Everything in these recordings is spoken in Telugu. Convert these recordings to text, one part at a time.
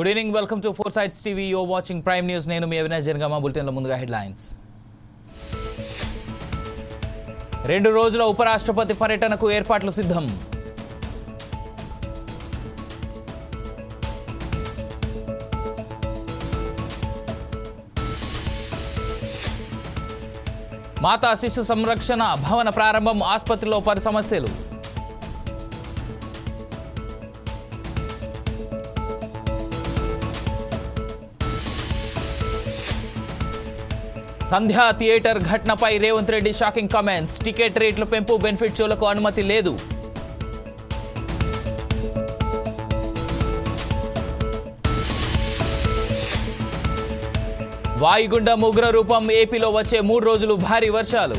Good evening welcome to four sides TV you're watching prime news నేను మీ అవినాష్ జనగామ. బులెటిన్లో ముందుగా హెడ్లైన్స్. రెండు రోజుల ఉపరాష్ట్రపతి పర్యటనకు ఏర్పాట్లు సిద్ధం. మాతా శిశు సంరక్షణ భవన ప్రారంభం ఆసుపత్రిలో పలు సమస్యలు. సంధ్యా థియేటర్ ఘటనపై Revanth Reddy shocking comments. Ticket రేట్ల పెంపు బెనిఫిట్ షోలకు అనుమతి లేదు. వాయుగుండం ఉగ్ర రూపం ఏపీలో వచ్చే మూడు రోజులు భారీ వర్షాలు.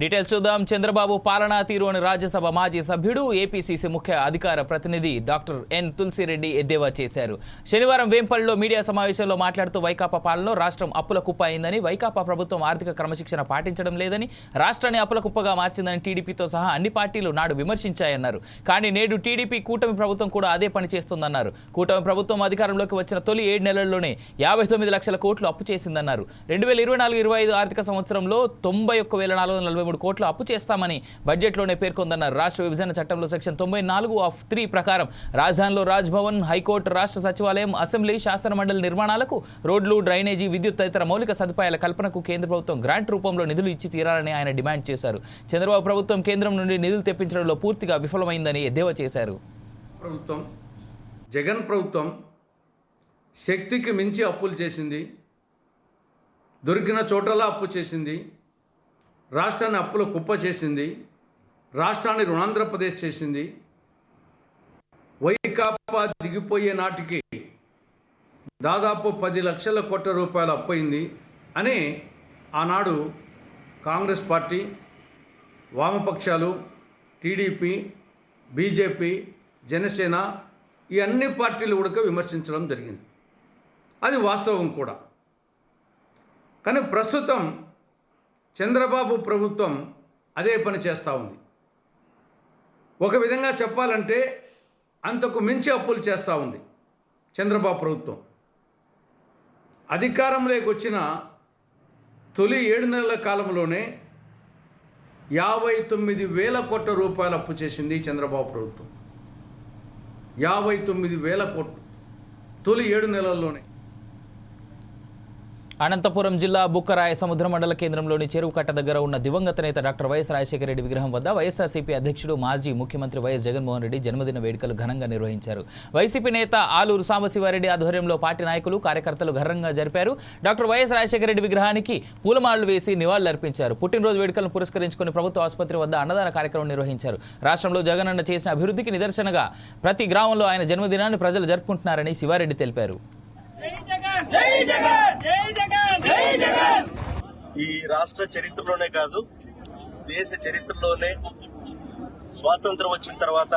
డీటెయిల్స్ చూద్దాం. చంద్రబాబు పాలనా తీరు అని రాజ్యసభ మాజీ సభ్యుడు ఏపీసీసీ ముఖ్య అధికార ప్రతినిధి డాక్టర్ ఎన్ తులసిరెడ్డి ఎద్దేవా చేశారు. శనివారం వేంపల్లిలో మీడియా సమావేశంలో మాట్లాడుతూ వైకాపా పాలనలో రాష్ట్రం అప్పుల కుప్ప అయిందని వైకాపా ప్రభుత్వం ఆర్థిక క్రమశిక్షణ పాటించడం లేదని రాష్ట్రాన్ని అప్పుల కుప్పగా మార్చిందని టీడీపీతో సహా అన్ని పార్టీలు నాడు విమర్శించాయన్నారు. కానీ నేడు టీడీపీ కూటమి ప్రభుత్వం కూడా అదే పని చేస్తుందన్నారు. కూటమి ప్రభుత్వం అధికారంలోకి వచ్చిన తొలి ఏడు నెలల్లోనే యాభై తొమ్మిది లక్షల కోట్లు అప్పు చేసిందన్నారు. రెండు వేల ఇరవై నాలుగు ఇరవై ఐదు ఆర్థిక సంవత్సరంలో తొంభై ఒక్క వేల నాలుగు వందల నలభై మూడు కోట్లు అప్పు చేస్తామని బడ్జెట్లోనే పేర్కొందన్నారు. రాష్ట్ర విభజన చట్టంలో సెక్షన్ తొంభై నాలుగు ఆఫ్ త్రీ ప్రకారం రాజధానిలో రాజ్భవన్ హైకోర్టు రాష్ట్ర సచివాలయం అసెంబ్లీ శాసనమండలి నిర్మాణాలకు రోడ్లు డ్రైనేజీ విద్యుత్ తదితర మౌలిక సదుపాయాల కల్పనకు కేంద్ర ప్రభుత్వం గ్రాంట్ రూపంలో నిధులు ఇచ్చి తీరాలని ఆయన డిమాండ్ చేశారు. చంద్రబాబు ప్రభుత్వం కేంద్రం నుండి నిధులు తెప్పించడంలో పూర్తిగా విఫలమైందని ఎద్దేవా చేశారు. ప్రభుత్వం జగన్ ప్రభుత్వం శక్తికి మించి అప్పులు చేసింది. దొరికిన చోటలా అప్పు చేసింది. రాష్ట్రాన్ని అప్పుల కుప్ప చేసింది రాష్ట్రాన్ని రుణాంధ్రప్రదేశ్ చేసింది. వైకాపా దిగిపోయే నాటికి దాదాపు పది లక్షల కోట్ల రూపాయలు అప్పయింది అని ఆనాడు కాంగ్రెస్ పార్టీ వామపక్షాలు టీడీపీ బీజేపీ జనసేన ఈ అన్ని పార్టీలు కూడా విమర్శించడం జరిగింది. అది వాస్తవం కూడా. కానీ ప్రస్తుతం చంద్రబాబు ప్రభుత్వం అదే పని చేస్తూ ఉంది. ఒక విధంగా చెప్పాలంటే అంతకు మించి అప్పులు చేస్తూ ఉంది చంద్రబాబు ప్రభుత్వం. అధికారంలోకి వచ్చిన తొలి ఏడు నెలల కాలంలోనే యాభై తొమ్మిది వేల కోట్ల రూపాయలు అప్పు చేసింది చంద్రబాబు ప్రభుత్వం. యాభై తొమ్మిది వేల కోట్లు తొలి ఏడు నెలల్లోనే. అనంతపురం జిల్లా బుక్కరాయ సముద్ర మండల కేంద్రంలోని చెరువు కట్ట దగ్గర ఉన్న దివంగత నేత డాక్టర్ వైఎస్ రాజశేఖర రెడ్డి విగ్రహం వద్ద వైఎస్ఆర్సీపీ అధ్యక్షుడు మాజీ ముఖ్యమంత్రి వైఎస్ జగన్మోహన్ రెడ్డి జన్మదిన వేడుకలు ఘనంగా నిర్వహించారు. వైసీపీ నేత ఆలూరు సాంబశివారెడ్డి ఆధ్వర్యంలో పార్టీ నాయకులు కార్యకర్తలు ఘనంగా జరిపారు. డాక్టర్ వైఎస్ రాజశేఖర రెడ్డి విగ్రహానికి పూలమాలలు వేసి నివాళులర్పించారు. పుట్టినరోజు వేడుకలను పురస్కరించుకుని ప్రభుత్వ ఆసుపత్రి వద్ద అన్నదాన కార్యక్రమం నిర్వహించారు. రాష్ట్రంలో జగనన్న చేసిన అభివృద్ధికి నిదర్శనగా ప్రతి గ్రామంలో ఆయన జన్మదినాన్ని ప్రజలు జరుపుకుంటున్నారని శివారెడ్డి తెలిపారు. జై జగన్! జై జగన్! జై జగన్! ఈ రాష్ట్ర చరిత్రలోనే కాదు దేశ చరిత్రలోనే స్వాతంత్రం వచ్చిన తర్వాత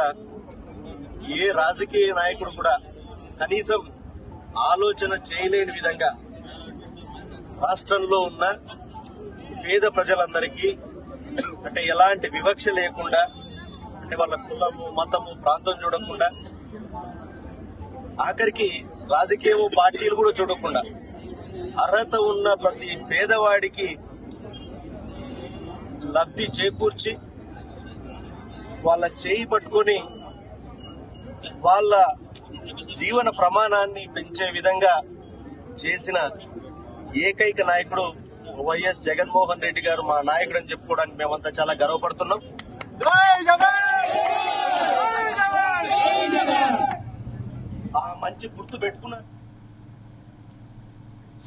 ఏ రాజకీయ నాయకుడు కూడా కనీసం ఆలోచన చేయలేని విధంగా రాష్ట్రంలో ఉన్న పేద ప్రజలందరికీ అంటే ఎలాంటి వివక్ష లేకుండా అంటే వాళ్ళ కులము మతము ప్రాంతం చూడకుండా ఆఖరికి రాజకీయము పార్టీలు కూడా చూడకుండా అర్హత ఉన్న ప్రతి పేదవాడికి లబ్ధి చేకూర్చి వాళ్ళ చేయి పట్టుకొని వాళ్ళ జీవన ప్రమాణాన్ని పెంచే విధంగా చేసిన ఏకైక నాయకుడు వైఎస్ జగన్మోహన్ రెడ్డి గారు మా నాయకుడు అని చెప్పుకోవడానికి మేమంతా చాలా గర్వపడుతున్నాం. జగన్! జగన్! ఆ మంచి గుర్తు పెట్టుకున్నారు.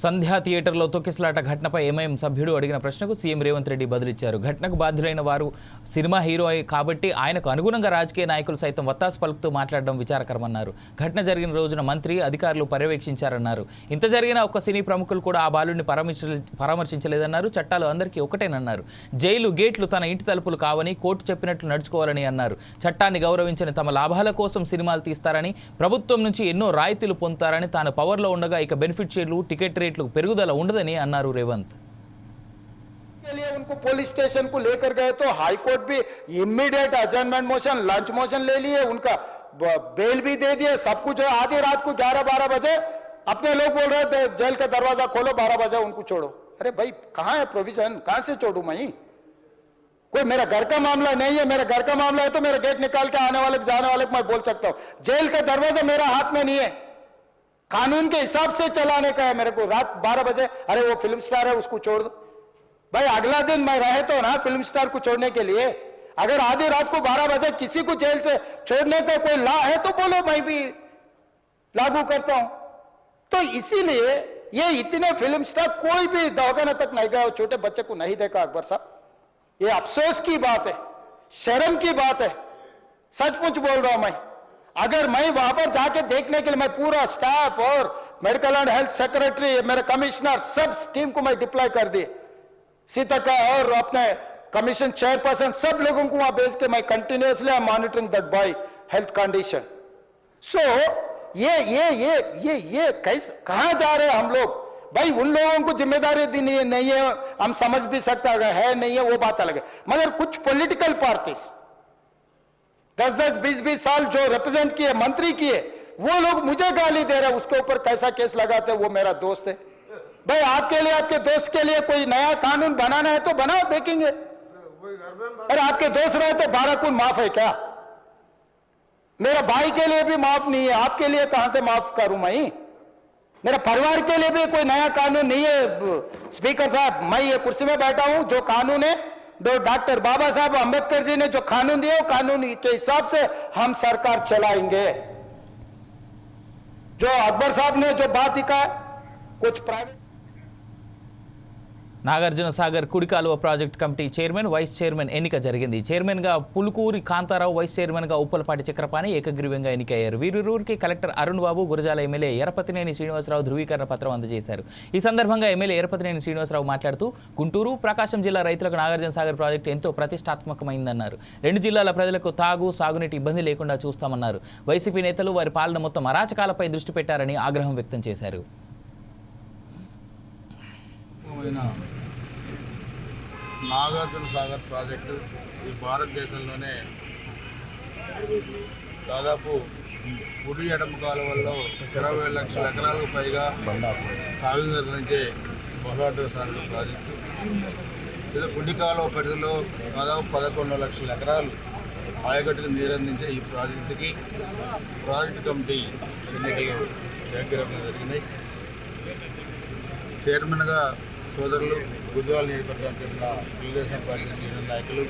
సంధ్యా థియేటర్లో తొక్కిసలాట ఘటనపై ఎంఐఎం సభ్యుడు అడిగిన ప్రశ్నకు సీఎం రేవంత్ రెడ్డి బదులిచ్చారు. ఘటనకు బాధ్యులైన వారు సినిమా హీరో కాబట్టి ఆయనకు అనుగుణంగా రాజకీయ నాయకులు సైతం వత్తాసు పలుకుతూ మాట్లాడడం విచారకరమన్నారు. ఘటన జరిగిన రోజున మంత్రి అధికారులు పర్యవేక్షించారన్నారు. ఇంత జరిగిన ఒక్క సినీ ప్రముఖులు కూడా ఆ బాలుడిని పరామర్శ పరామర్శించలేదన్నారు. చట్టాలు అందరికీ ఒకటేనన్నారు. జైలు గేట్లు తన ఇంటి తలుపులు కావని కోర్టు చెప్పినట్లు నడుచుకోవాలని అన్నారు. చట్టాన్ని గౌరవించని తమ లాభాల కోసం సినిమాలు తీస్తారని ప్రభుత్వం నుంచి ఎన్నో రాయితీలు పొందుతారని తాను పవర్లో ఉండగా ఇక బెనిఫిట్ షేర్లు టికెట్ రేట్లు పెరుగుదల ఉండదని అన్నారు రేవంత్ के लिए उनको पुलिस स्टेशन को लेकर गए तो हाई कोर्ट भी immediate adjournment motion lunch motion ले लिए उनका ब- बेल भी दे दिए सब कुछ है आधी रात को 11 12 बजे अपने लोग बोल रहे थे जेल का दरवाजा खोलो 12 बजे उनको छोड़ो अरे भाई कहाँ है प्रोविजन कहाँ से छोड़ू मैं कोई मेरा घर का मामला नहीं है मेरा घर का मामला है तो मेरा गेट निकाल के आने वाले को, जाने वाले को मैं बोल सकता हूं जेल का दरवाजा मेरा हाथ में नहीं है कानून के हिसाब से चलाने का है मेरे को। रात 12 बजे, अरे वो फ़िल्म स्टार है, उसको छोड़ दो। भाई, अगला दिन मैं रहे तो ना फ़िल्म स्टार को छोड़ने के लिए। अगर आधी रात को 12 बजे किसी को जेल से छोड़ने का कोई ला है तो बोलो, मैं भी लागू करता हूँ। तो इसीलिए ये इतने फ़िल्म स्टार कोई भी दवाखाना तक नहीं गया छोटे बच्चे को नहीं देखा, अकबर साहब। ये अफसोस की बात है, शर्म की बात है। सचमुच बोल रहा हूँ मैं। अगर मैं वहाँ पर जाके देखने के लिए मैं पूरा स्टाफ और मेडिकल एंड हेल्थ सेक्रेटरी मेरे कमिश्नर सब टीम को मैं डिप्लॉय कर दिए सीतका और अपने कमीशन चेयरपर्सन सब लोगों को वहाँ भेज के मैं continuously I monitoring that boy health condition so ये ये ये ये ये कैसे, कहाँ जा रहे हैं हम लोग? भाई, उन लोगों को ज़िम्मेदारी दी नहीं है। नहीं है हम समझ भी सकते है नहीं है, वो बात अलग है। मगर कुछ पॉलिटिकल पार्टीज़ दस दस बीस बीस साल जो रिप्रेजेंट किए, मंत्री किए, वो लोग मुझे गाली दे रहे उसके ऊपर कैसा केस लगाते वो मेरा दोस्त है। भाई, आपके लिए, आपके दोस्त के लिए कोई नया कानून बनाना है तो बनाओ, देखेंगे। अरे, आपके दोस्त रहे तो बारह कुल माफ़ है क्या? मेरा भाई के लिए भी माफ़ नहीं है, आपके लिए कहाँ से माफ़ करूँ मैं? मेरा परिवार के लिए भी कोई नया कानून नहीं है। स्पीकर साहब, मैं ये कुर्सी में बैठा हूँ, जो कानून है जो डॉक्टर बाबा साहब अंबेडकर जी ने जो कानून दिया वो कानून के हिसाब से हम सरकार चलाएँगे। जो अकबर साहब ने जो बात कहा, कुछ प्राइवेट నాగార్జున సాగర్ కుడి కాలువ project committee chairman vice chairman ఎన్నిక జరిగింది. చైర్మన్గా పులుకూరి కాంతారావు వైస్ చైర్మన్గా ఉప్పలపాటి చక్రపాణి ఏకగ్రీవంగా ఎన్నికయ్యారు. వీరిరువురికి కలెక్టర్ అరుణ్ బాబు గురజాల ఎమ్మెల్యే ఎరపతినేని శ్రీనివాసరావు ధృవీకరణ పత్రం అందజేశారు. ఈ సందర్భంగా ఎమ్మెల్యే ఎరపతినేని శ్రీనివాసరావు మాట్లాడుతూ గుంటూరు ప్రకాశం జిల్లా రైతులకు నాగార్జున సాగర్ ప్రాజెక్టు ఎంతో ప్రతిష్టాత్మకమైందన్నారు. రెండు జిల్లాల ప్రజలకు తాగు సాగునీటి ఇబ్బంది లేకుండా చూస్తామన్నారు. వైసీపీ నేతలు వారి పాలన మొత్తం అరాచకాలపై దృష్టి పెట్టారని ఆగ్రహం వ్యక్తం చేశారు. అయిన నాగార్జున సాగర్ ప్రాజెక్టు ఈ భారతదేశంలోనే దాదాపు కుడి ఎడమ కాలువల్లో ఇరవై లక్షల ఎకరాలకు పైగా సాగు నిర్వహించే బహుళార్థ సాగర్ ప్రాజెక్టు. ఇది కుడి కాలువ పరిధిలో దాదాపు పదకొండు లక్షల ఎకరాలు ఆయకట్టుకు నీరందించే ఈ ప్రాజెక్టుకి ప్రాజెక్టు కమిటీ ఎన్నికలు ఏకగ్రీవంగా జరిగినాయి. చైర్మన్గా సోదరులు గుజరాల్ నియోజకవర్గం చెందిన తెలుగుదేశం పార్టీ సీనియర్ నాయకులు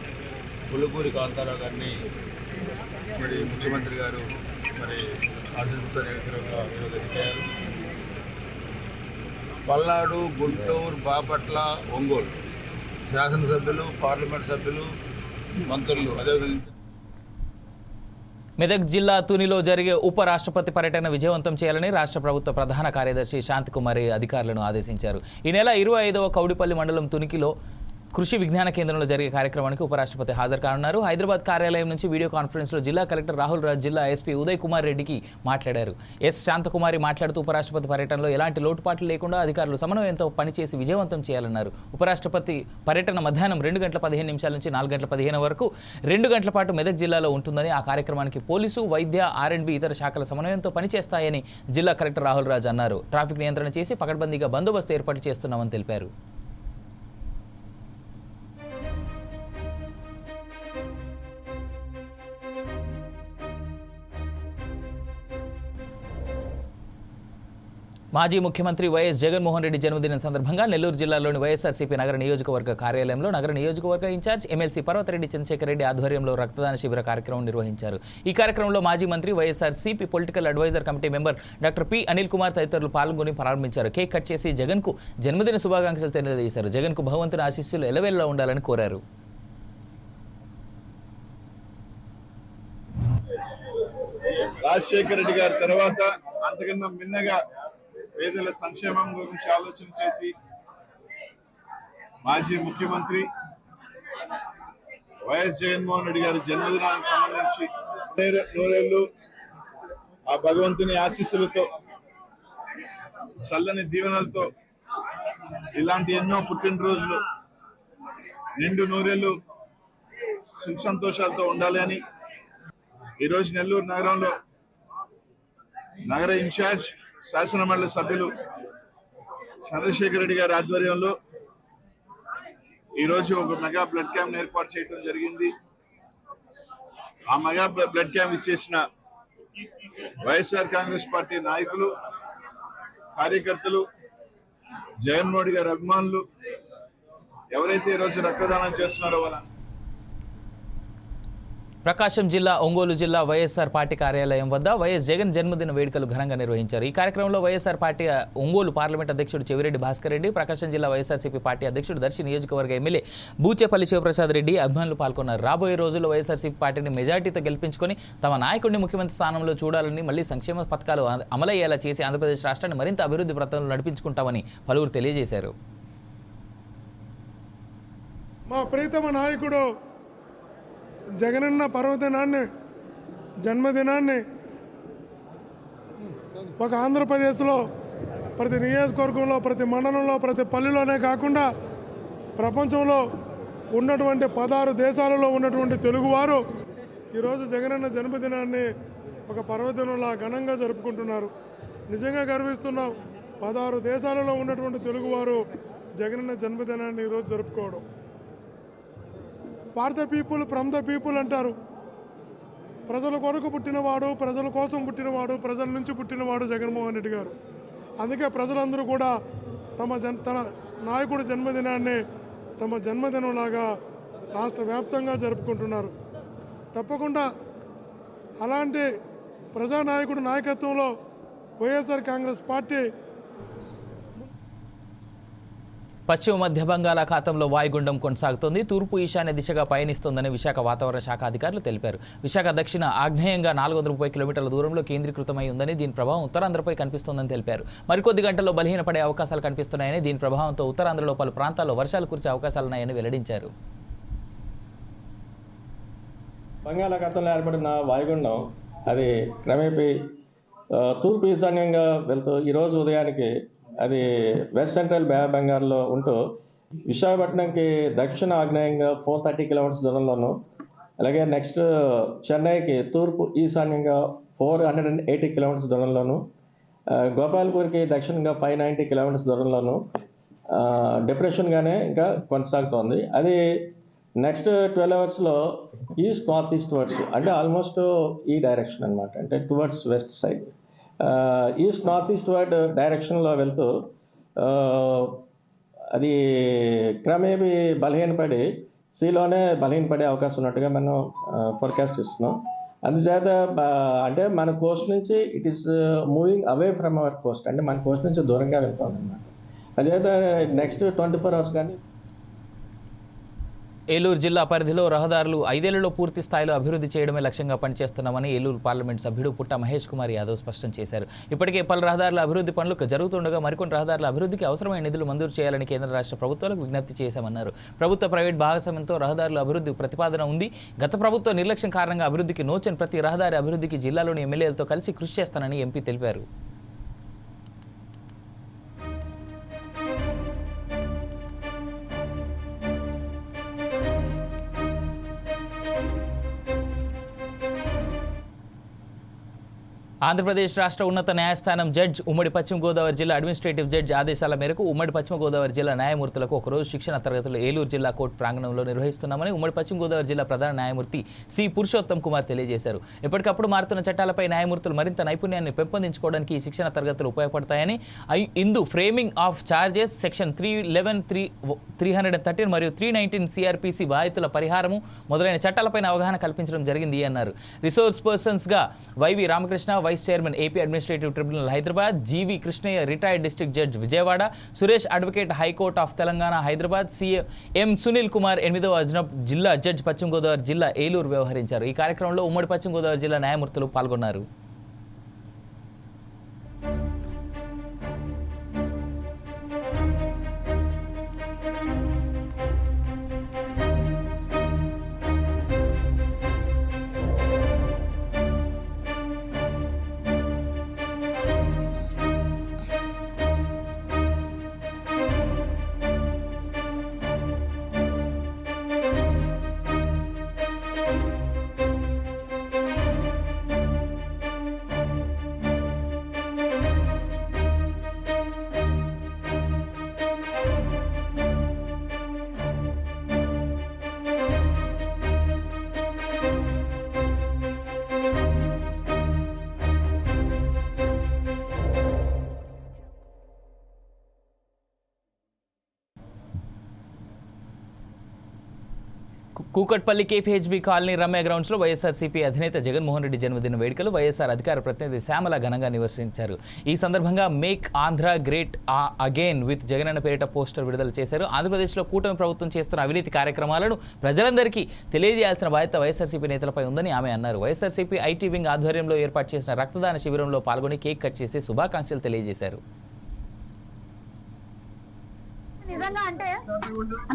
పులుకూరి కాంతారావు గారిని మరి ముఖ్యమంత్రి గారు మరి ఆశీస్సుతో ఏకగ్రీవంగా ఈరోజు ఎన్నికయ్యారు. పల్నాడు గుంటూరు బాపట్ల ఒంగోలు శాసనసభ్యులు పార్లమెంట్ సభ్యులు మంత్రులు అదేవిధంగా మెదక్ జిల్లా తునిలో జరిగే ఉపరాష్ట్రపతి పర్యటన విజయవంతం చేయాలని రాష్ట్ర ప్రభుత్వ ప్రధాన కార్యదర్శి శాంతికుమారి అధికారులను ఆదేశించారు. ఈ నెల ఇరవై ఐదవ కౌడిపల్లి మండలం తునికిలో కృషి విజ్ఞాన కేంద్రంలో జరిగే కార్యక్రమానికి ఉపరాష్ట్రపతి హాజరు కానున్నారు హైదరాబాద్ కార్యాలయం నుంచి వీడియో కాన్ఫరెన్స్లో జిల్లా కలెక్టర్ రాహుల్ రాజ్ జిల్లా ఎస్పీ ఉదయ్ కుమార్ రెడ్డికి మాట్లాడారు. ఎస్ శాంతకుమారి మాట్లాడుతూ ఉపరాష్ట్రపతి పర్యటనలో ఎలాంటి లోటుపాట్లు లేకుండా అధికారులు సమన్వయంతో పనిచేసి విజయవంతం చేయాలన్నారు. ఉపరాష్ట్రపతి పర్యటన మధ్యాహ్నం రెండు గంటల పదిహేను నిమిషాల నుంచి నాలుగు గంటల పదిహేను వరకు రెండు గంటల పాటు మెదక్ జిల్లాలో ఉంటుందని ఆ కార్యక్రమానికి పోలీసు వైద్య ఆర్ఎండ్బి ఇతర శాఖల సమన్వయంతో పనిచేస్తాయని జిల్లా కలెక్టర్ రాహుల్ రాజ్ అన్నారు. ట్రాఫిక్ నియంత్రణ చేసి పకడ్బందీగా బందోబస్తు ఏర్పాటు చేస్తున్నామని తెలిపారు. మాజీ ముఖ్యమంత్రి వైఎస్ జగన్మోహన్ రెడ్డి జన్మదినం సందర్భంగా నెల్లూరు జిల్లాలోని వైఎస్ఆర్సీపీ నగర నియోజకవర్గ కార్యాలయంలో నగర నియోజకవర్గ ఇన్ఛార్జ్ ఎమ్మెల్సీ పర్వతరెడ్డి చంద్రశేఖర్ రెడ్డి ఆధ్వర్యంలో రక్తదాన శిబిర కార్యక్రమం నిర్వహించారు. ఈ కార్యక్రమంలో మాజీ మంత్రి YSRCP political adviser committee member doctor P Anil Kumar తదితరులు పాల్గొని ప్రారంభించారు. కేక్ కట్ చేసి జగన్కు జన్మదిన శుభాకాంక్షలు తెలియజేశారు. జగన్కు భగవంతుని ఆశీస్సులు ఎలవేళలా ఉండాలని కోరారు. రాజశేఖర రెడ్డి గారి తర్వాత అంతకన్నా మిన్నగా పేదల సంక్షేమం గురించి ఆలోచన చేసి మాజీ ముఖ్యమంత్రి వైఎస్ జగన్మోహన్ రెడ్డి గారి జన్మదినానికి సంబంధించి నూరేళ్ళు ఆ భగవంతుని ఆశీస్సులతో చల్లని దీవెనలతో ఇలాంటి ఎన్నో పుట్టినరోజులు నిండు నూరేళ్ళు సుఖ సంతోషాలతో ఉండాలి అని ఈరోజు నెల్లూరు నగరంలో నగర ఇన్ఛార్జ్ శాసన మండలి సభ్యులు చంద్రశేఖర్ రెడ్డి గారి ఆధ్వర్యంలో ఈరోజు ఒక మెగా బ్లడ్ క్యాంప్ ఏర్పాటు చేయడం జరిగింది. ఆ మెగా బ్లడ్ క్యాంప్ ఇచ్చేసిన వైఎస్ఆర్ కాంగ్రెస్ పార్టీ నాయకులు కార్యకర్తలు జగన్మోహన్ గారి అభిమానులు ఎవరైతే ఈరోజు రక్తదానం చేస్తున్నారో వాళ్ళ ప్రకాశం జిల్లా ఒంగోలు జిల్లా వైఎస్ఆర్ పార్టీ కార్యాలయం వద్ద వైఎస్ జగన్ జన్మదిన వేడుకలు ఘనంగా నిర్వహించారు. ఈ కార్యక్రమంలో వైఎస్ఆర్ పార్టీ ఒంగోలు పార్లమెంట్ అధ్యక్షుడు చెవిరెడ్డి భాస్కర్ రెడ్డి ప్రకాశం జిల్లా వైఎస్ఆర్సీపీ పార్టీ అధ్యక్షుడు దర్శి నియోజకవర్గ ఎమ్మెల్యే బూచేపల్లి శివప్రసాద్ రెడ్డి అభిమానులు పాల్గొన్నారు. రాబోయే రోజుల్లో వైఎస్ఆర్సీపీ పార్టీని మెజార్టీతో గెలిపించుకొని తమ నాయకుడిని ముఖ్యమంత్రి స్థానంలో చూడాలని మళ్ళీ సంక్షేమ పథకాలు అమలయ్యేలా చేసి ఆంధ్రప్రదేశ్ రాష్ట్రాన్ని మరింత అభివృద్ధి ప్రతంలో నడిపించుకుంటామని పలువురు తెలియజేశారు. మా ప్రీతమ నాయకుడు జగనన్న పర్వదినాన్ని జన్మదినాన్ని ఒక ఆంధ్రప్రదేశ్లో ప్రతి నియోజకవర్గంలో ప్రతి మండలంలో ప్రతి పల్లెలోనే కాకుండా ప్రపంచంలో ఉన్నటువంటి పదహారు దేశాలలో ఉన్నటువంటి తెలుగువారు ఈరోజు జగనన్న జన్మదినాన్ని ఒక పర్వదినంలా ఘనంగా జరుపుకుంటున్నారు. నిజంగా గర్విస్తున్నాం. పదహారు దేశాలలో ఉన్నటువంటి తెలుగువారు జగనన్న జన్మదినాన్ని ఈరోజు జరుపుకోవడం. For the people from the people అంటారు. ప్రజల కొరకు పుట్టినవాడు ప్రజల కోసం పుట్టినవాడు ప్రజల నుంచి పుట్టినవాడు జగన్మోహన్ రెడ్డి గారు. అందుకే ప్రజలందరూ కూడా తమ జన్ తన నాయకుడి జన్మదినాన్ని తమ జన్మదినంలాగా రాష్ట్ర వ్యాప్తంగా జరుపుకుంటున్నారు. తప్పకుండా అలాంటి ప్రజానాయకుడి నాయకత్వంలో వైఎస్ఆర్ కాంగ్రెస్ పార్టీ పశ్చిమ మధ్య బంగాళాఖాతంలో వాయుగుండం కొనసాగుతోంది. తూర్పు ఈశాన్య దిశగా పయనిస్తోందని విశాఖ వాతావరణ శాఖ అధికారులు తెలిపారు. విశాఖ దక్షిణ ఆగ్నేయంగా నాలుగు వందల ముప్పై కిలోమీటర్ల దూరంలో కేంద్రీకృతమై ఉందని దీని ప్రభావం ఉత్తరాంధ్రపై కనిపిస్తోందని తెలిపారు. మరికొద్ది గంటల్లో బలహీనపడే అవకాశాలు కనిపిస్తున్నాయని దీని ప్రభావంతో ఉత్తరాంధ్రలో పలు ప్రాంతాల్లో వర్షాలు కురిసే అవకాశాలున్నాయని వెల్లడించారు. బంగాళాఖాతంలో ఏర్పడిన వాయుగుండం అది క్రమేపీ తూర్పు ఈశాన్యంగా వెళ్తూ ఈరోజు ఉదయానికి అది వెస్ట్ సెంట్రల్ బే బెంగాల్లో ఉంటూ విశాఖపట్నంకి దక్షిణ ఆగ్నేయంగా ఫోర్ థర్టీ కిలోమీటర్స్ దూరంలోను అలాగే నెక్స్ట్ చెన్నైకి తూర్పు ఈశాన్యంగా four hundred and eighty kilometres దూరంలోను గోపాల్పూర్కి దక్షిణంగా ఫైవ్ నైంటీ కిలోమీటర్స్ దూరంలోను డిప్రెషన్గానే ఇంకా కొనసాగుతోంది. అది నెక్స్ట్ ట్వెల్వ్ అవర్స్లో ఈస్ట్ నార్త్ ఈస్ట్ వర్డ్స్ అంటే ఆల్మోస్ట్ ఈ డైరెక్షన్ అన్నమాట. అంటే towards west side. East north eastward డైరెక్షన్లో వెళ్తూ అది క్రమేపీ బలహీనపడి సీలోనే బలహీనపడే అవకాశం ఉన్నట్టుగా మనం ఫోర్కాస్ట్ ఇస్తున్నాం అందుచేత అంటే మన కోస్ట్ నుంచి it is moving away from our coast అంటే మన కోస్ట్ నుంచి దూరంగా వెళ్తుంది అనమాట అదే నెక్స్ట్ ట్వంటీ ఫోర్ అవర్స్ కానీ ఏలూరు జిల్లా పరిధిలో రహదారులు ఐదేళ్ళలో పూర్తి స్థాయిలో అభివృద్ధి చేయడమే లక్ష్యంగా పనిచేస్తున్నామని ఏలూరు పార్లమెంట్ సభ్యుడు పుట్ట మహేష్ కుమార్ యాదవ్ స్పష్టం చేశారు. ఇప్పటికే పలు రహదారుల అభివృద్ధి పనులు జరుగుతుండగా మరికొన్ని రహదారుల అభివృద్ధికి అవసరమైన నిధులు మంజూరు చేయాలని కేంద్ర రాష్ట్ర ప్రభుత్వాలకు విజ్ఞప్తి చేశామన్నారు. ప్రభుత్వ ప్రైవేట్ భాగస్వామ్యంతో రహదారుల అభివృద్ధి ప్రతిపాదన ఉంది. గత ప్రభుత్వ నిర్లక్ష్యం కారణంగా అభివృద్ధికి నోచని ప్రతి రహదారి అభివృద్ధికి జిల్లాలోని ఎమ్మెల్యేలతో కలిసి కృషి చేస్తానని ఎంపీ తెలిపారు. ఆంధ్రప్రదేశ్ రాష్ట్ర ఉన్నత న్యాయస్థానం జడ్జ్ ఉమ్మడి పశ్చిమ గోదావరి జిల్లా అడ్మినిస్ట్రేటివ్ జడ్జ్ ఆదేశాల మేరకు ఉమ్మడి పశ్చిమ గోదావరి జిల్లా న్యాయమూర్తులకు ఒకరోజు శిక్షణ తరగతులు ఏలూరు జిల్లా కోర్టు ప్రాంగణంలో నిర్వహిస్తున్నామని ఉమ్మడి పశ్చిమ గోదావరి జిల్లా ప్రధాన న్యాయమూర్తి సి పురుషోత్తం కుమార్ తెలియజేశారు. ఎప్పటికప్పుడు మారుతున్న చట్టాలపై న్యాయమూర్తులు మరింత నైపుణ్యాన్ని పెంపొందించుకోవడానికి ఈ శిక్షణ తరగతులు ఉపయోగపడతాయని ఐ- ఇందు framing of charges section three eleven three three hundred and thirteen మరియు త్రీ నైన్టీన్ సిఆర్పిసి బాధితుల పరిహారము మొదలైన చట్టాలపైన అవగాహన కల్పించడం జరిగింది అన్నారు. Resource పర్సన్స్గా Y V Ramakrishna Y vice chairman AP administrative tribunal Hyderabad G V Krishnaiah retired district judge Vijayawada Suresh advocate high court of Telangana Hyderabad CM M Sunil Kumar ఎనిమిదవ అజ్నబ్ జిల్లా జడ్జ్ పశ్చిమ గోదావరి జిల్లా ఏలూరు వ్యవహరించారు. ఈ కార్యక్రమంలో ఉమ్మడి పశ్చిమ గోదావరి జిల్లా న్యాయమూర్తులు పాల్గొన్నారు. కూకట్పల్లి కేపీహెచ్బీ కాలనీ రమ్య గ్రౌండ్స్లో వైఎస్ఆర్సీపీ అధినేత జగన్మోహన్ రెడ్డి జన్మదిన వేడుకలు. వైఎస్ఆర్ అధికార ప్రతినిధి శ్యామల ఘనంగా నివసించారు. ఈ సందర్భంగా make Andhra great again with Jagananna పేరిట పోస్టర్ విడుదల చేశారు. ఆంధ్రప్రదేశ్లో కూటమి ప్రభుత్వం చేస్తున్న అవినీతి కార్యక్రమాలను ప్రజలందరికీ తెలియజేయాల్సిన బాధ్యత వైఎస్ఆర్సీపీ నేతలపై ఉందని ఆమె అన్నారు. వైఎస్ఆర్సీపీ ఐటీ వింగ్ ఆధ్వర్యంలో ఏర్పాటు చేసిన రక్తదాన శిబిరంలో పాల్గొని కేక్ కట్ చేసి శుభాకాంక్షలు తెలియజేశారు. నిజంగా అంటే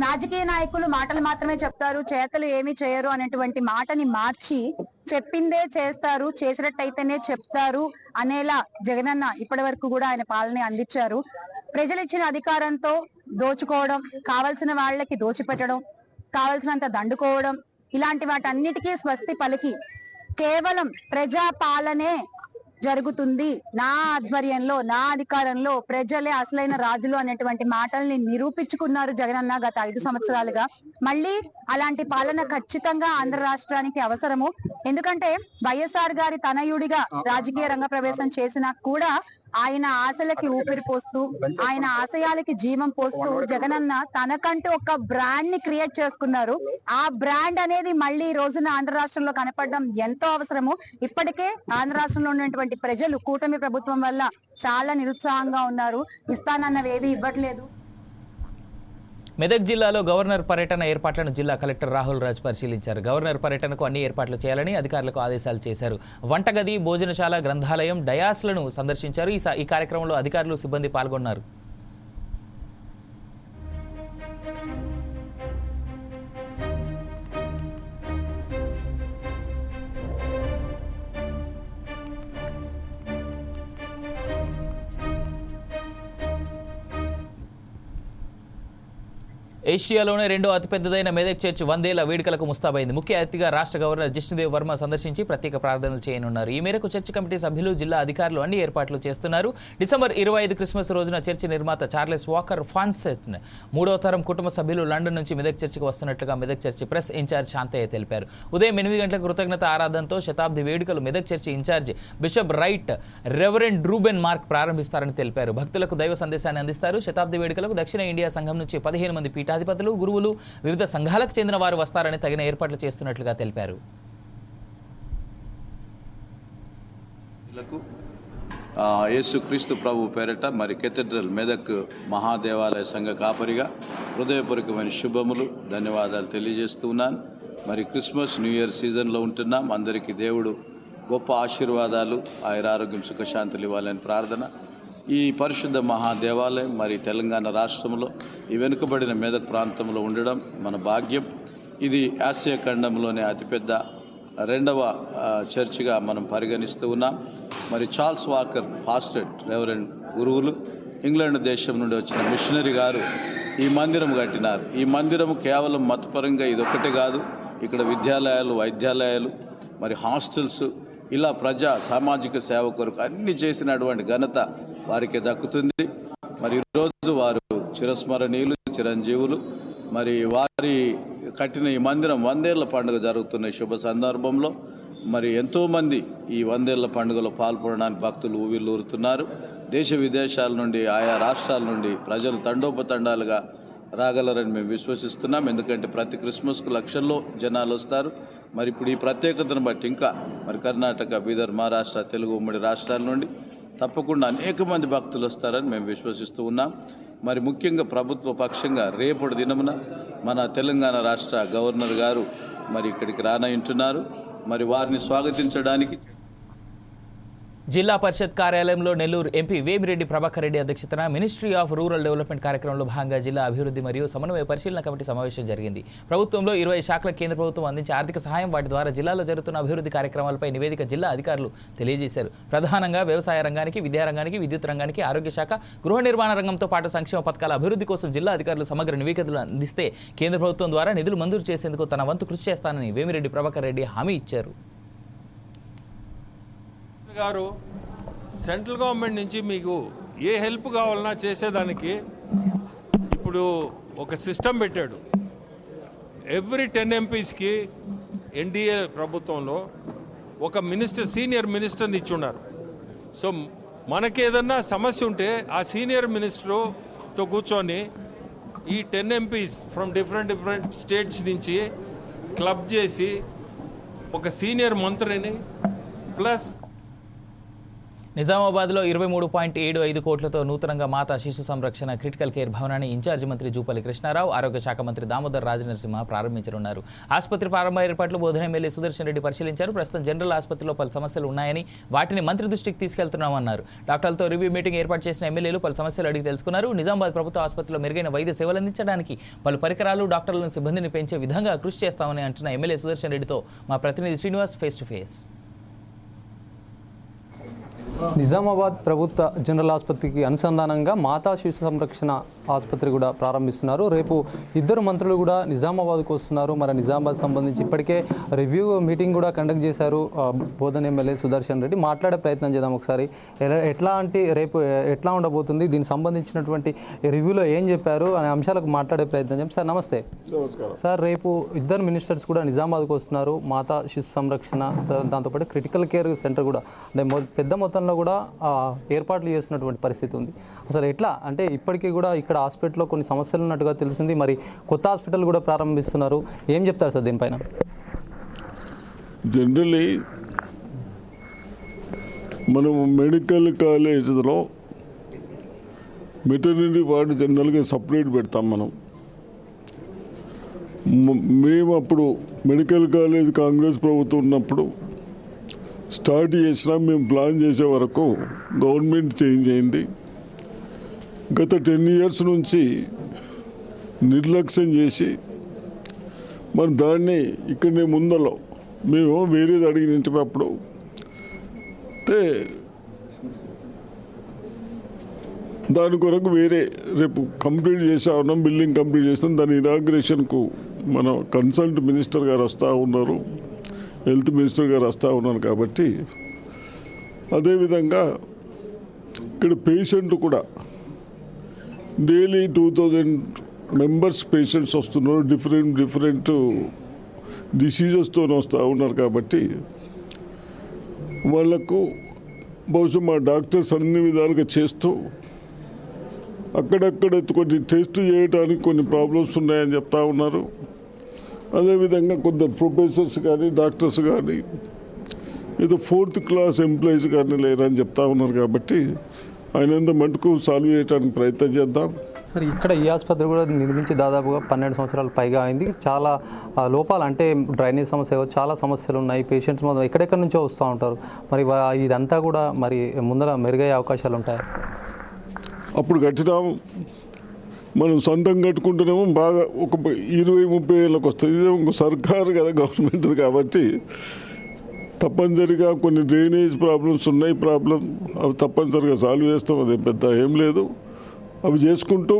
రాజకీయ నాయకులు మాటలు మాత్రమే చెప్తారు చేతలు ఏమి చేయరు అనేటువంటి మాటని మార్చి చెప్పిందే చేస్తారు చేసినట్టయితేనే చెప్తారు అనేలా జగనన్న ఇప్పటి వరకు కూడా ఆయన పాలన అందించారు. ప్రజలు ఇచ్చిన అధికారంతో దోచుకోవడం కావలసిన వాళ్ళకి దోచిపెట్టడం కావలసినంత దండుకోవడం ఇలాంటి వాటన్నిటికీ స్వస్తి పలికి. కేవలం ప్రజా పాలనే జరుగుతుంది. నా ఆధ్వర్యంలో నా అధికారంలో ప్రజలే అసలైన రాజులు అనేటువంటి మాటల్ని నిరూపించుకున్నారు జగనన్న గత ఐదు సంవత్సరాలుగా. మళ్ళీ అలాంటి పాలన ఖచ్చితంగా ఆంధ్ర రాష్ట్రానికి అవసరము. ఎందుకంటే వైఎస్ఆర్ గారి తనయుడిగా రాజకీయ రంగ ప్రవేశం చేసినా కూడా ఆయన ఆశలకి ఊపిరి పోస్తూ ఆయన ఆశయాలకి జీవం పోస్తూ జగనన్న తనకంటూ ఒక బ్రాండ్ని క్రియేట్ చేసుకున్నారు. ఆ బ్రాండ్ అనేది మళ్ళీ ఈ రోజున ఆంధ్ర రాష్ట్రంలో కనపడడం ఎంతో అవసరము. ఇప్పటికే ఆంధ్ర రాష్ట్రంలో ఉన్నటువంటి ప్రజలు కూటమి ప్రభుత్వం వల్ల చాలా నిరుత్సాహంగా ఉన్నారు. ఇస్తానన్నవి ఏవి ఇవ్వట్లేదు. మెదక్ జిల్లాలో గవర్నర్ పర్యటన ఏర్పాట్లను జిల్లా కలెక్టర్ రాహుల్ రాజ్ పరిశీలించారు. గవర్నర్ పర్యటనకు అన్ని ఏర్పాట్లు చేయాలని అధికారులకు ఆదేశాలు చేశారు. వంటగది భోజనశాల గ్రంథాలయం డయాస్లను సందర్శించారు. ఈ ఈ కార్యక్రమంలో అధికారులు సిబ్బంది పాల్గొన్నారు. ఏషియాలోనే రెండో అతిపెద్దదైన మెదక్ చర్చ్ వందేళ్ళ వేడుకలకు ముస్తాబైంది. ముఖ్య అతిథిగా రాష్ట్ర గవర్నర్ జిష్ణుదేవ్ వర్మ సందర్శించి ప్రత్యేక ప్రార్థనలు చేయనున్నారు. ఈ మేరకు చర్చ్ కమిటీ సభ్యులు జిల్లా అధికారులు అన్ని ఏర్పాట్లు చేస్తున్నారు. డిసెంబర్ ఇరవై ఐదు క్రిస్మస్ రోజున చర్చ్ నిర్మాత చార్లెస్ వాకర్ ఫాన్సెట్ మూడో తరం కుటుంబ సభ్యులు లండన్ నుంచి మెదక్ చర్చికి వస్తున్నట్లుగా Medak church press incharge Shantaiah తెలిపారు. ఉదయం ఎనిమిది గంటలకు కృతజ్ఞత ఆరాధనతో శతాబ్ది వేడుకలు Medak church incharge bishop right reverend Dr Ruben Mark ప్రారంభిస్తారని తెలిపారు. భక్తులకు దైవ సందేశాన్ని అందిస్తారు. శతాబ్ది వేడుకలకు దక్షిణ ఇండియా సంఘం నుంచి పదిహేను మంది అధిపతులు గురువులు వివిధ సంఘాలకు చెందిన వారు వస్తారని తగిన ఏర్పాట్లు చేస్తున్నట్లుగా తెలిపారు. యేసుక్రీస్తు ప్రభు పేరట మరి కెథడ్రల్ మెదక్ మహాదేవాలయ సంఘ కాపరిగా హృదయపూర్వకమైన శుభములు ధన్యవాదాలు తెలియజేస్తూ ఉన్నాను. మరి క్రిస్మస్ న్యూ ఇయర్ సీజన్లో ఉంటున్నాం. అందరికీ దేవుడు గొప్ప ఆశీర్వాదాలు ఆయురారోగ్యం సుఖశాంతులు ఇవ్వాలని ప్రార్థన. ఈ పరిశుద్ధ మహాదేవాలయం మరి తెలంగాణ రాష్ట్రంలో ఈ వెనుకబడిన మెదక్ ప్రాంతంలో ఉండడం మన భాగ్యం. ఇది ఆసియా ఖండంలోనే అతిపెద్ద రెండవ చర్చిగా మనం పరిగణిస్తూ ఉన్నాం. మరి చార్ల్స్ వాకర్ ఫాస్టెడ్ రెవరెండ్ గురువులు ఇంగ్లాండ్ దేశం నుండి వచ్చిన మిషనరీ గారు ఈ మందిరం కట్టినారు. ఈ మందిరం కేవలం మతపరంగా ఇదొక్కటే కాదు ఇక్కడ విద్యాలయాలు వైద్యాలయాలు మరి హాస్టల్స్ ఇలా ప్రజా సామాజిక సేవ కొరకు అన్ని చేసినటువంటి ఘనత వారికి దక్కుతుంది. మరి ఈరోజు వారు చిరస్మరణీయులు చిరంజీవులు. మరి వారి కట్టిన ఈ మందిరం వందేళ్ళ పండుగ జరుగుతున్న ఈ శుభ సందర్భంలో మరి ఎంతోమంది ఈ వందేళ్ళ పండుగలో పాల్గొనడానికి భక్తులు ఊవిల్లూరుతున్నారు దేశ విదేశాల నుండి ఆయా రాష్ట్రాల నుండి ప్రజలు తండోపతండాలుగా రాగలరని మేము విశ్వసిస్తున్నాం. ఎందుకంటే ప్రతి క్రిస్మస్కు లక్షల్లో జనాలు వస్తారు. మరి ఇప్పుడు ఈ ప్రత్యేకతను బట్టి ఇంకా మరి కర్ణాటక బీదర్ మహారాష్ట్ర తెలుగు ఉమ్మడి రాష్ట్రాల నుండి తప్పకుండా అనేక మంది భక్తులు వస్తారని మేము విశ్వసిస్తూ ఉన్నాం. మరి ముఖ్యంగా ప్రభుత్వ పక్షంగా రేపటి దినమున మన తెలంగాణ రాష్ట్ర గవర్నర్ గారు మరి ఇక్కడికి రానయింటున్నారు. మరి వారిని స్వాగతించడానికి జిల్లా పరిషత్ కార్యాలయంలో నెల్లూరు ఎంపీ వేమిరెడ్డి ప్రభాకర్ రెడ్డి అధ్యక్షతన మినిస్ట్రీ ఆఫ్ రూరల్ డెవలప్మెంట్ కార్యక్రమంలో భాగంగా జిల్లా అభివృద్ధి మరియు సమన్వయ పరిశీలన కమిటీ సమావేశం జరిగింది. ప్రభుత్వంలో ఇరవై శాఖల కేంద్ర ప్రభుత్వం అందించే ఆర్థిక సహాయం వాటి ద్వారా జిల్లాలో జరుగుతున్న అభివృద్ధి కార్యక్రమాలపై నివేదిక జిల్లా అధికారులు తెలియజేశారు. ప్రధానంగా వ్యవసాయ రంగానికి విద్యారంగానికి విద్యుత్ రంగానికి ఆరోగ్య శాఖ గృహ నిర్మాణ రంగంతో పాటు సంక్షేమ పథకాల అభివృద్ధి కోసం జిల్లా అధికారులు సమగ్ర నివేదికలు అందిస్తే కేంద్ర ప్రభుత్వం ద్వారా నిధులు మంజూరు చేసేందుకు తన వంతు కృషి చేస్తానని వేమిరెడ్డి ప్రభాకర్ రెడ్డి హామీ ఇచ్చారు. గారు సెంట్రల్ గవర్నమెంట్ నుంచి మీకు ఏ హెల్ప్ కావాలన్నా చేసేదానికి ఇప్పుడు ఒక సిస్టమ్ పెట్టాడు. ఎవ్రీ టెన్ ఎంపీస్కి ఎన్డీఏ ప్రభుత్వంలో ఒక మినిస్టర్ సీనియర్ మినిస్టర్ని ఇచ్చున్నారు. సో మనకి ఏదన్నా సమస్య ఉంటే ఆ సీనియర్ మినిస్టర్తో కూర్చొని ఈ ten MPs from different different states నుంచి క్లబ్ చేసి ఒక సీనియర్ మంత్రిని ప్లస్ నిజామాబాద్లో ఇరవై మూడు పాయింట్ ఏడు ఐదు కోట్లతో నూతనంగా మాతా శిశు సంరక్షణ క్రిటికల్ కేర్ భవనాన్ని ఇన్ఛార్జి మంత్రి జూపల్లి కృష్ణారావు ఆరోగ్య శాఖ మంత్రి దామోదర్ రాజనరసింహ ప్రారంభించనున్నారు. ఆసుపత్రి ప్రారంభ ఏర్పాట్లు బోధన ఎమ్మెల్యే సుదర్శన్ రెడ్డి పరిశీలించారు. ప్రస్తుతం జనరల్ ఆసుపత్రిలో పలు సమస్యలు ఉన్నాయని వాటిని మంత్రి దృష్టికి తీసుకెళ్తున్నామన్నారు. డాక్టర్లతో రివ్యూ మీటింగ్ ఏర్పాటు చేసిన ఎమ్మెల్యేలు పలు సమస్యలు అడిగి తెలుసుకున్నారు. నిజామాబాద్ ప్రభుత్వ ఆసుపత్రిలో మెరుగైన వైద్య సేవలు అందించడానికి పలు పరికరాలు డాక్టర్లను సిబ్బందిని పెంచే విధంగా కృషి చేస్తామని అంటున్న ఎమ్మెల్యే సుదర్శన్ రెడ్డితో మా ప్రతినిధి Srinivas face to face Nizamabad ప్రభుత్వ జనరల్ ఆసుపత్రికి అనుసంధానంగా మాతా శిశు సంరక్షణ ఆసుపత్రి కూడా ప్రారంభిస్తున్నారు. రేపు ఇద్దరు మంత్రులు కూడా నిజామాబాద్కు వస్తున్నారు. మరి నిజామాబాద్ సంబంధించి ఇప్పటికే రివ్యూ మీటింగ్ కూడా కండక్ట్ చేశారు బోధన్ ఎమ్మెల్యే సుదర్శన్ రెడ్డి. మాట్లాడే ప్రయత్నం చేద్దాం ఒకసారి. ఎలా- ఎట్లాంటి రేపు ఎట్లా ఉండబోతుంది? దీనికి సంబంధించినటువంటి రివ్యూలో ఏం చెప్పారు అనే అంశాలకు మాట్లాడే ప్రయత్నం చేద్దాం. సార్ నమస్తే. సార్ రేపు ఇద్దరు మినిస్టర్స్ కూడా నిజామాబాద్కు వస్తున్నారు. మాతా శిశు సంరక్షణ దాంతోపాటు క్రిటికల్ కేర్ సెంటర్ కూడా అంటే పెద్ద మొత్తంలో కూడా ఏర్పాట్లు చేస్తున్నటువంటి పరిస్థితి ఉంది. అసలు ఎట్లా? అంటే ఇప్పటికీ కూడా ఇక్కడ హాస్పిటల్లో కొన్ని సమస్యలు ఉన్నట్టుగా తెలిసింది మరి కొత్త హాస్పిటల్ కూడా ప్రారంభిస్తున్నారు. ఏం చెప్తారు సార్ దీనిపైన? జనరలీ మనము మెడికల్ కాలేజ్లో మెటర్నిటీ వార్డు జనరల్గా సపరేట్ పెడతాం మనం. మేము అప్పుడు మెడికల్ కాలేజ్ కాంగ్రెస్ ప్రభుత్వం ఉన్నప్పుడు స్టార్ట్ చేసినా మేము ప్లాన్ చేసే వరకు గవర్నమెంట్ చేంజ్ అయింది. గత టెన్ ఇయర్స్ నుంచి నిర్లక్ష్యం చేసి మరి దాన్ని ఇక్కడనే ముందలో మేము వేరేది అడిగిన అప్పుడు అంటే దాని కొరకు వేరే రేపు కంప్లీట్ చేసా ఉన్నాం బిల్డింగ్ కంప్లీట్ చేస్తాం. దాని ఇనాగ్రేషన్కు మన కన్సల్ట్ మినిస్టర్ గారు వస్తూ ఉన్నారు. హెల్త్ మినిస్టర్ గారు వస్తూ ఉన్నారు కాబట్టి అదేవిధంగా ఇక్కడ పేషెంట్ కూడా daily two thousand members patients వస్తున్నారు. డిఫరెంట్ డిఫరెంట్ డిసీజెస్తో వస్తూ ఉన్నారు కాబట్టి వాళ్ళకు బహుశా మా డాక్టర్స్ అన్ని విధాలుగా చేస్తూ అక్కడక్కడ కొన్ని టెస్ట్ చేయడానికి కొన్ని ప్రాబ్లమ్స్ ఉన్నాయని చెప్తా ఉన్నారు. అదేవిధంగా కొందరు ప్రొఫెసర్స్ కానీ డాక్టర్స్ కానీ ఏదో ఫోర్త్ క్లాస్ ఎంప్లాయీస్ కానీ లేరని చెప్తా ఉన్నారు కాబట్టి ఆయనంత మటుకు సాల్వ్ చేయడానికి ప్రయత్నం చేద్దాం. సార్ ఇక్కడ ఈ ఆసుపత్రి కూడా నిర్మించి దాదాపుగా పన్నెండు సంవత్సరాలు పైగా అయింది. చాలా లోపాలు అంటే డ్రైనేజ్ సమస్య చాలా సమస్యలు ఉన్నాయి. పేషెంట్స్ మొత్తం ఎక్కడెక్కడి నుంచో వస్తూ ఉంటారు. మరి ఇదంతా కూడా మరి ముందర మెరుగయ్యే అవకాశాలు ఉంటాయి? అప్పుడు కట్టినాము మనం సొంతం కట్టుకుంటేనేమో బాగా ఒక ఇరవై ముప్పై ఏళ్ళకి వస్తుంది. ఇదే ఒక సర్కారు కదా గవర్నమెంట్ కాబట్టి తప్పనిసరిగా కొన్ని డ్రైనేజ్ ప్రాబ్లమ్స్ ఉన్నాయి. ప్రాబ్లం అవి తప్పనిసరిగా సాల్వ్ చేస్తాం. అది పెద్ద ఏం లేదు. అవి చేసుకుంటూ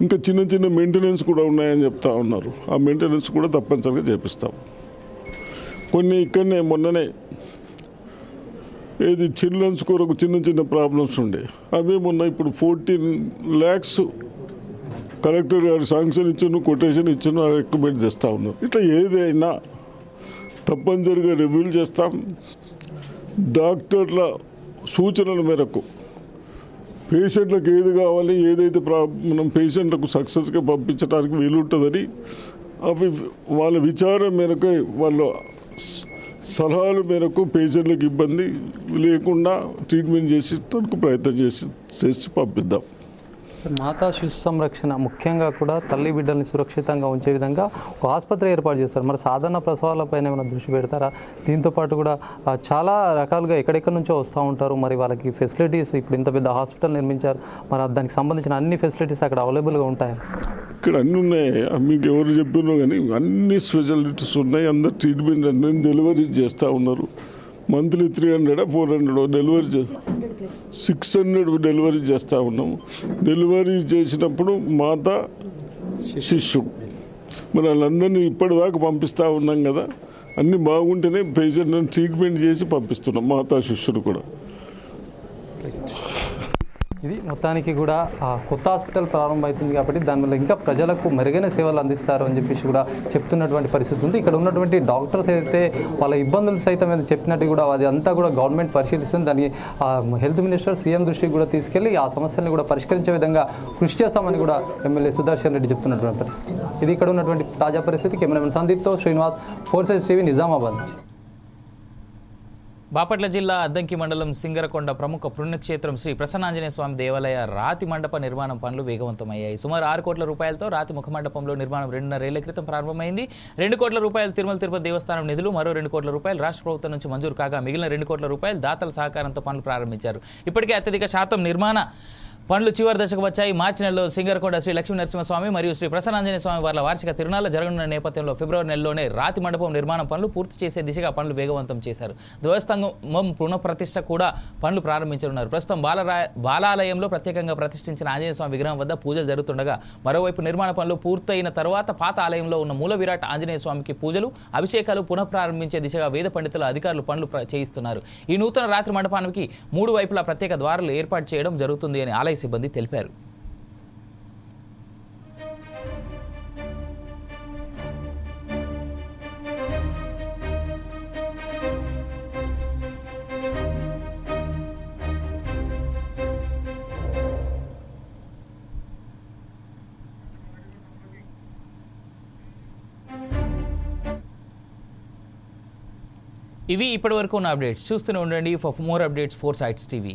ఇంకా చిన్న చిన్న మెయింటెనెన్స్ కూడా ఉన్నాయని చెప్తా ఉన్నారు. ఆ మెయింటెనెన్స్ కూడా తప్పనిసరిగా చేపిస్తాం. కొన్ని ఇక్కడనే మొన్ననే ఏది చిల్డ్రన్స్ కొరకు చిన్న చిన్న ప్రాబ్లమ్స్ ఉండే. అవి మొన్న ఇప్పుడు ఫోర్టీన్ ల్యాక్స్ కలెక్టర్ గారు శాంక్షన్ ఇచ్చాను కొటేషన్ ఇచ్చిన ఎక్విప్మెంట్ చేస్తూ ఉన్నారు. ఇట్లా ఏదైనా తప్పనిసరిగా రివ్యూలు చేస్తాం. డాక్టర్ల సూచనల మేరకు పేషెంట్లకు ఏది కావాలి ఏదైతే ప్రా మనం పేషెంట్లకు సక్సెస్గా పంపించడానికి వీలుంటుందని అవి వాళ్ళ విచారం మేరకు వాళ్ళ సలహాల మేరకు పేషెంట్లకు ఇబ్బంది లేకుండా ట్రీట్మెంట్ చేసి ప్రయత్నం చేసి చేసి పంపిద్దాం. మాతా శిశు సంరక్షణ ముఖ్యంగా కూడా తల్లి బిడ్డల్ని సురక్షితంగా ఉంచే విధంగా ఒక ఆసుపత్రి ఏర్పాటు చేస్తారు మరి సాధారణ ప్రసవాలపైన ఏమైనా దృష్టి పెడతారా? దీంతో పాటు కూడా చాలా రకాలుగా ఎక్కడెక్కడి నుంచో వస్తూ ఉంటారు. మరి వాళ్ళకి ఫెసిలిటీస్ ఇప్పుడు ఇంత పెద్ద హాస్పిటల్ నిర్మించారు. మరి దానికి సంబంధించిన అన్ని ఫెసిలిటీస్ అక్కడ అవైలబుల్గా ఉంటాయి? ఇక్కడ అన్నీ ఉన్నాయి. మీకు ఎవరు చెప్పినో కానీ అన్ని స్పెషాలిటీస్ ఉన్నాయి. అందరు ట్రీట్మెంట్ అన్ని డెలివరీ చేస్తూ ఉన్నారు. Monthly three hundred four hundred delivery చే సిక్స్ హండ్రెడ్ డెలివరీ చేస్తూ ఉన్నాము డెలివరీ చేసినప్పుడు మాత శిష్యుడు. మరి వాళ్ళందరినీ ఇప్పటిదాకా పంపిస్తూ ఉన్నాం కదా. అన్నీ బాగుంటేనే పేషెంట్ని ట్రీట్మెంట్ చేసి పంపిస్తున్నాం మాతా శిష్యుడు కూడా. ఇది మొత్తానికి కూడా కొత్త హాస్పిటల్ ప్రారంభమవుతుంది కాబట్టి దానివల్ల ఇంకా ప్రజలకు మెరుగైన సేవలు అందిస్తారు అని చెప్పేసి కూడా చెప్తున్నటువంటి పరిస్థితి ఉంది. ఇక్కడ ఉన్నటువంటి డాక్టర్స్ అయితే వాళ్ళ ఇబ్బందులు సైతం ఏదో చెప్పినట్టు కూడా అది అంతా కూడా గవర్నమెంట్ పరిశీలిస్తుంది. దాన్ని ఆ, హెల్త్ మినిస్టర్ సీఎం దృష్టికి కూడా తీసుకెళ్ళి ఆ సమస్యలను కూడా పరిష్కరించే విధంగా కృషి చేస్తామని కూడా ఎమ్మెల్యే సుదర్శన్ రెడ్డి చెప్తున్నటువంటి పరిస్థితి. ఇది ఇక్కడ ఉన్నటువంటి తాజా పరిస్థితి. Cameraman సందీప్తో Srinivas four sides TV Nizamabad నుంచి. బాపట్ల జిల్లా అద్దంకి మండలం సింగరకొండ ప్రముఖ పుణ్యక్షేత్రం శ్రీ ప్రసన్నాంజనేయ స్వామి దేవాలయ రాతి మండప నిర్మాణం పనులు వేగవంతమయ్యాయి. సుమారు ఆరు కోట్ల రూపాయలతో రాతి ముఖ మండపంలో నిర్మాణం రెండున్నరేళ్ళ క్రితం ప్రారంభమైంది. రెండు కోట్ల రూపాయలు తిరుమల తిరుపతి దేవస్థానం నిధులు మరో రెండు కోట్ల రూపాయలు రాష్ట్ర ప్రభుత్వం నుంచి మంజూరు కాగా మిగిలిన రెండు కోట్ల రూపాయలు దాతల సహకారంతో పనులు ప్రారంభించారు. ఇప్పటికే అత్యధిక శాతం నిర్మాణ పనులు చివరి దశకు వచ్చాయి. మార్చి నెలలో సింగరకొండ శ్రీ లక్ష్మీ నరసింహస్వామి మరియు శ్రీ ప్రసన్నాంజనేయ స్వామి వారి వార్షిక తిరునాళ్ళ జరగనున్న నేపథ్యంలో ఫిబ్రవరి నెలలోనే రాతి మండపం నిర్మాణం పనులు పూర్తి చేసే దిశగా పనులు వేగవంతం చేశారు. ధ్వజస్తంభం పునఃప్రతిష్ట కూడా పనులు ప్రారంభించనున్నారు. ప్రస్తుతం బాలరా బాలాలయంలో ప్రత్యేకంగా ప్రతిష్ఠించిన ఆంజనేయ స్వామి విగ్రహం వద్ద పూజలు జరుగుతుండగా మరోవైపు నిర్మాణ పనులు పూర్తయిన తర్వాత పాత ఆలయంలో ఉన్న మూల విరాట్ ఆంజనేయ స్వామికి పూజలు అభిషేకాలు పునఃప్రారంభించే దిశగా వేద పండితుల అధికారులు పనులు చేయిస్తున్నారు. ఈ నూతన రాత్రి మండపానికి మూడు వైపులా ప్రత్యేక ద్వారాలు ఏర్పాటు చేయడం జరుగుతుంది అని ఆలయ సిబ్బంది తెలిపారు. ఇవి ఇప్పటివరకు ఉన్న అప్డేట్స్. చూస్తూనే ఉండండి. For more updates four sides TV